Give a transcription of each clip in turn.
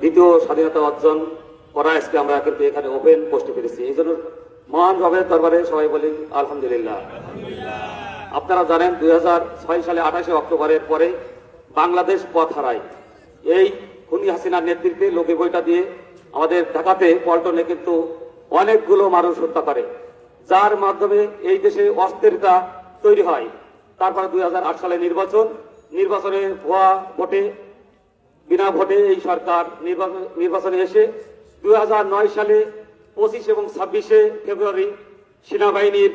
দ্বিতীয় স্বাধীনতা অর্জন করা আজকে আমরা কিন্তু এখানে ওপেন পোস্টে পেরেছি এই জন্য মহান রবের দরবারে সবাই বলি আলহামদুলিল্লাহ। আপনারা জানেন দুই হাজার ছয় সালে আঠাশে অক্টোবরের পরে বাংলাদেশ পথ হারায়। এই খুনি হাসিনার নেতৃত্বে লোকে বইটা দিয়ে আমাদের ঢাকাতে পল্টনে কিন্তু অনেকগুলো মানুষ হত্যা করে। যার মাধ্যমে এই দেশে অস্থিরতা তৈরি হয়। তারপরে দুই হাজার আট সালে নির্বাচন। নির্বাচনে ভুয়া ভোটে বিনা ভোটে এই সরকার নির্বাচন- এসে দু হাজার নয় সালে পঁচিশ এবং ছাব্বিশে ফেব্রুয়ারি সেনাবাহিনীর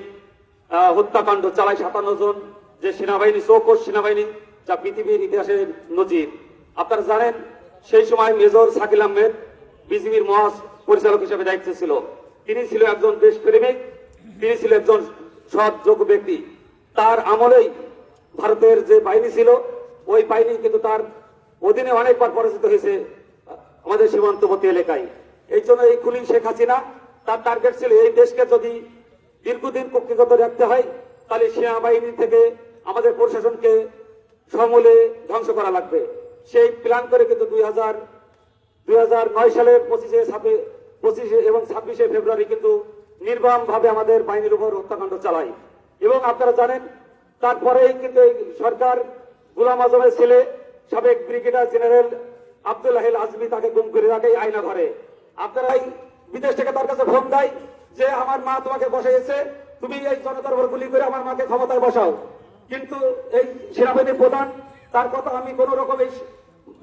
হত্যাকাণ্ড চালায় সাতান্ন জন। যে সেনাবাহিনী চৌকস সেনাবাহিনী, যা পৃথিবীর ইতিহাসের নজির। আপনারা জানেন, সেই সময় মেজর সাকিল আহমেদ বিজিবির মহা পরিচালক হিসেবে দায়িত্বে ছিল। তিনি ছিল একজন দেশপ্রেমিক, তিনি ছিল একজন সৎ যোগ্য ব্যক্তি। তার আমলেই ভারতের যে বাহিনী ছিল, ওই বাহিনী কিন্তু তার অধীনে অনেকবার পরাজিত হয়েছে আমাদের সীমান্তবর্তী এলাকায়। এই জন্য এই খুনি শেখ হাসিনা, তার টার্গেট ছিল এই দেশকে যদি দীর্ঘদিন কক্ষিগত রাখতে হয়, তাহলে সেনাবাহিনী থেকে আমাদের প্রশাসনকে সমূলে ধ্বংস করা লাগবে। সেই প্ল্যান করে কিন্তু দুই হাজার দুই হাজার নয় সালের পঁচিশে ছাব্বিশ, পঁচিশে এবং ছাব্বিশে ফেব্রুয়ারি কিন্তু নির্মম ভাবে আমাদের বাহিনীর উপর হত্যাকাণ্ড চালায়। এবং আপনারা জানেন, তারপরেই কিন্তু এই সরকার গুলাম আজমের ছেলে সাবেক ব্রিগেডিয়ার জেনারেল আব্দুল আহিল আজমি তাকে গুম করে রাখে আয়না ঘরে আপনারা এই বিদেশ থেকে তার কাছে ফোন দেয় যে, আমার মা তোমাকে বসাইছে, তুমি এই জনতার উপর গুলি করে আমার মাকে ক্ষমতায় বসাও। কিন্তু এই সেনাবাহিনীর প্রধান, তার কথা আমি কোন রকম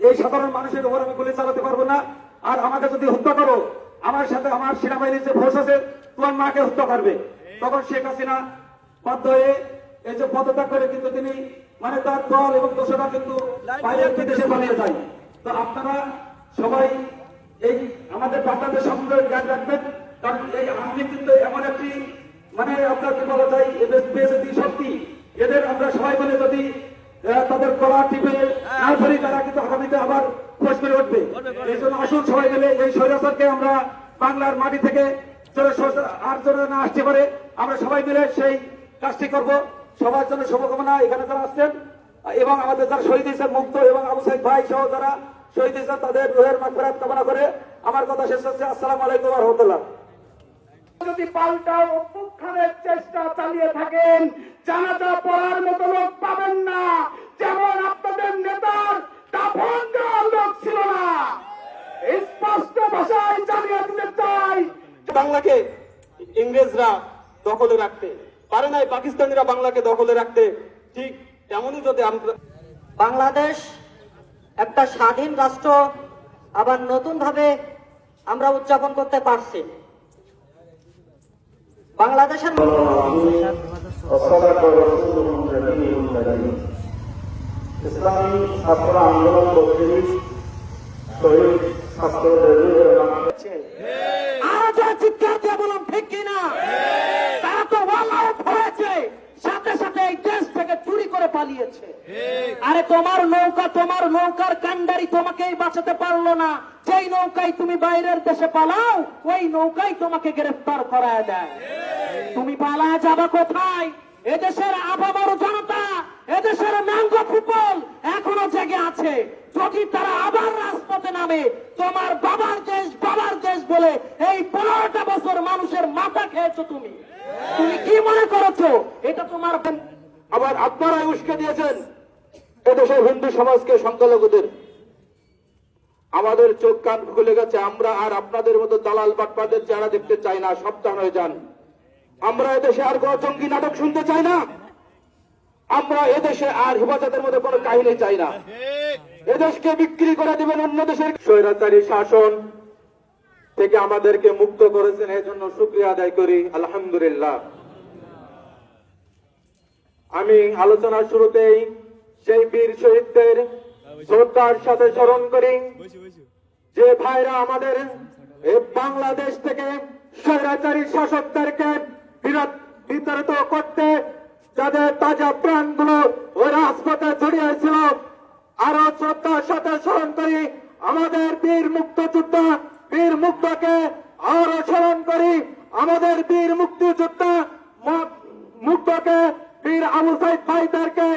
এই সাধারণ মানুষের উপর আমি গুলি চালাতে পারব না। আর আমাকে যদি হত্যা করো, আমার সাথে আমার সেনাবাহিনীর যে ফোর্স আছে, তোমার মাকে হত্যা করবে। তখন শেখ হাসিনা বাধ্য হয়ে এই যে পদত্যাগ করে কিন্তু তিনি মানে তার দল এবং দোষরা কিন্তু বাইরের বিদেশে পালিয়ে যায়। তো আপনারা সবাই এই আমাদের বাচ্চাদের সম্পর্কে জ্ঞান রাখবেন কারণ এই আমি কিন্তু এমন একটি মানে আপনাকে বলা যায় এদের বেজতি শক্তি। এদের আমরা সবাই মিলে যদি তাদের কলা টিপে না ধরি তারা কিন্তু আগামীতে আবার খোঁজ করে উঠবে। এই জন্য আসুন সবাই মিলে এই স্বৈরাচারকে আমরা বাংলার মাটি থেকে আর যারা না আসতে পারে আমরা সবাই মিলে সেই কাজটি করব। সবার জন্য শুভকামনা এখানে যারা আসছেন এবং আমাদের যারা শহীদ হিসেবে মুক্ত এবং আবু সাইদ ভাই সহ যারা শহীদ হিসেবে তাদের রোহের মাগফিরাত কামনা করে আমার কথা শেষ হচ্ছে আসসালামু আলাইকুম রহমতুল্লাহ। যদি পাল্টা অভ্যুত্থানের চেষ্টা চালিয়ে থাকেন জানাজা পড়ার মতো লোক পাবেন না। যেমন আপনাদের নেতার দাফন দেওয়ার লোক ছিল না। স্পষ্ট ভাষায় জানিয়ে দিতে চাই। বাংলাকে ইংরেজরা দখলে রাখতে পারে নাই পাকিস্তানিরা বাংলাকে দখলে রাখতে। ঠিক তেমনই যদি বাংলাদেশ একটা স্বাধীন রাষ্ট্র আবার নতুনভাবে আমরা উদযাপন করতে পারছি। বাংলাদেশের আন্দোলন আজ চিৎকার দিয়ে বললাম ঠিক কিনা? করে পালিয়েছে। আরে তোমার নৌকা তোমার নৌকার কান্ডারি তোমাকেই বাঁচাতে পারল না। যেই নৌকায় তুমি বাইরের দেশে পালাও ওই নৌকাই তোমাকে গ্রেফতার করায় দেয়। তুমি পালা যাবা কোথায়? এদেশের আবাবারও জনতা এদেশের ম্যাঙ্গ পিপল এখনও জেগে আছে। যদি তারা আবার রাজপথে নামে তোমার বাবার দেশ বাবার দেশ বলে এই পনেরোটা বছর মানুষের মাথা খেয়েছো তুমি। তুমি কি মনে করেছ? এটা তোমার আবার আপনারা উস্কে দিয়েছেন। এদেশের হিন্দু সমাজকে সংখ্যালঘুদের। আমাদের চোখ কান খুলে গেছে, আমরা আর আপনাদের মতো দালাল বাটপাদের চেহারা দেখতে চাই না, সাবধান হয়ে যান। আমরা এদেশে আর কোন জঙ্গি নাটক শুনতে চাই না। আমরা এদেশে আর হেফাজতের মধ্যে কোনো কাহিনী চাই না। এদেশকে বিক্রি করে দিবেন অন্য দেশের স্বৈরাচারী শাসন থেকে আমাদেরকে মুক্ত করেছেন এই জন্য শুক্রিয়া আদায় করি। আলহামদুলিল্লাহ। আমি আলোচনার শুরুতেই সেই বীর শহীদদের শ্রদ্ধার সাথে স্মরণ করি। যে ভাইরা আমাদের বাংলাদেশ থেকে স্বৈরাচারী শাসকদেরকে বিতাড়িত করতে যাদের তাজা প্রাণগুলো ওই রাজপথে জড়িয়েছিল আরও শ্রদ্ধার সাথে স্মরণ করি। আমাদের বীর মুক্তযোদ্ধা, বীর মুক্তকে আরও স্মরণ করি। আমাদের বীর মুক্তিযোদ্ধা ম- মুক্তকে বীর আবু সাইদ ভাইদেরকে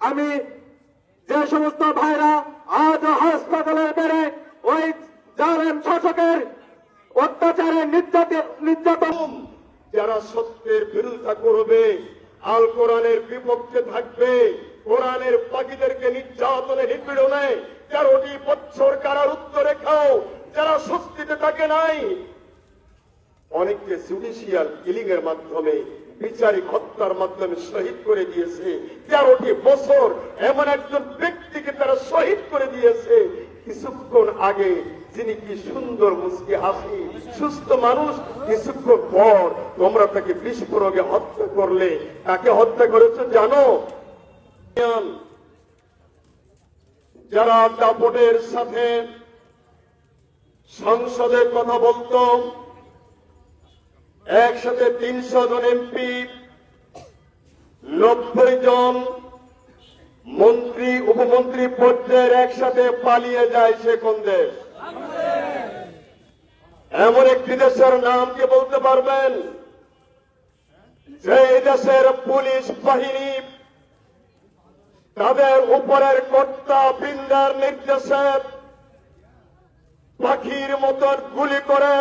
আমি যে সমস্ত ভাইরা আজ হাসপাতালে বেড়ে ওই শাসকের অত্যাচারে নির্যাতন যারা সত্যের বিরোধিতা করবে, আল কোরআনের বিপক্ষে থাকবে, কোরআনের পাখিদেরকে নির্যাতনে নিপীড়নে তেরোটি বছর কারার উত্তরে খাও যারা স্বস্তিতে থাকে নাই, অনেককে জুডিশিয়াল কিলিং এর মাধ্যমে বিচারিক হত্যার মাধ্যমে শহীদ করে দিয়েছে। তেরোটি বছর এমন একজন ব্যক্তিকে তারা শহীদ করে দিয়েছে। কিছুক্ষণ আগে যিনি কি সুন্দর মুসকি হাসি, সুস্থ মানুষ, কিছুক্ষণ পর তোমরা তাকে বিস্ফোরকে হত্যা করলে। তাকে হত্যা করেছ জানো? যারা দাপটের সাথে সংসদের কথা বলতো একসাথে তিনশো জন এমপি, নব্বই জন মন্ত্রী, উপমন্ত্রী পর্যায়ের একসাথে পালিয়ে যায় সে কোন দেশ? এমন একটি দেশের নাম কি বলতে পারবেন? যে দেশের পুলিশ বাহিনী তাদের উপরের কর্তা বৃন্দার নির্দেশে পাখির মতন গুলি করে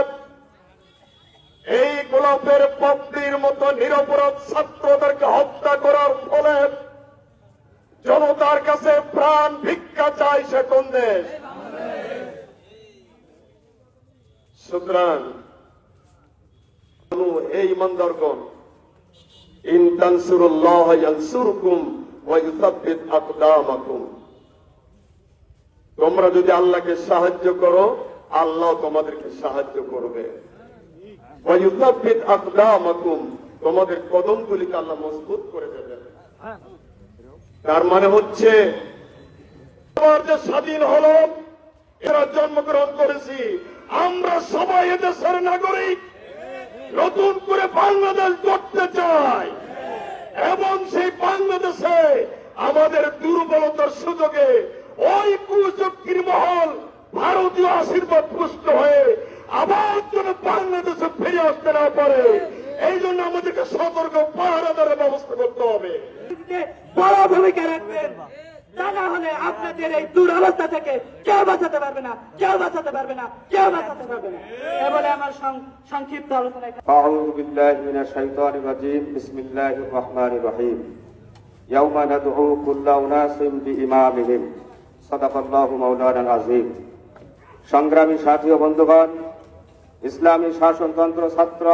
এই গোলাপের পপ্তির মতো নিরপরাধ ছাত্রদেরকে হত্যা করার ফলে জনতার কাছে প্রাণ ভিক্ষা চায় সে কোন দেশ? সুতরাং এই ইমানদারগণ তোমরা যদি আল্লাহকে সাহায্য করো, আল্লাহ তোমাদেরকে সাহায্য করবে। ওয়ায়ুসাব্বিত আকদামাকুম তোমাদের কদমগুলিকে আল্লাহ মজবুত করে দেবেন। তার মানে হচ্ছে আমার যে স্বাধীন হলো, এরা জন্মগ্রহণ করেছি, আমরা সবাই এদেশের নাগরিক। নতুন করে বাংলাদেশ করতে চাই। এবং সেই বাংলাদেশে আমাদের দুর্বলতার সুযোগে ওই কুচক্রির মহল ভারতীয় আশীর্বাদ পুষ্ট হয়ে আবার যেন বাংলাদেশে ফিরে আসতে না পারে এই জন্য আমাদেরকে সতর্ক পাহারাদারের ব্যবস্থা করতে হবে বড় ভূমিকা রাখবেন তা না হলে আপনাদের এই দুরবস্থা থেকে কেউ বাঁচাতে পারবে না কেউ বাঁচাতে পারবে না কেউ বাঁচাতে পারবে না এ বলে আমার সং- সংক্ষিপ্ত আলোচনা এখানে أعوذ بالله من الشيطان الرجيم بسم الله الرحمن الرحيم يوم ندعو كل أناس بإمامهم صدق الله مولانا العظيم সংগ্রামী সাথী ও বন্ধুগণ ইসলামী শাসনতন্ত্র ছাত্র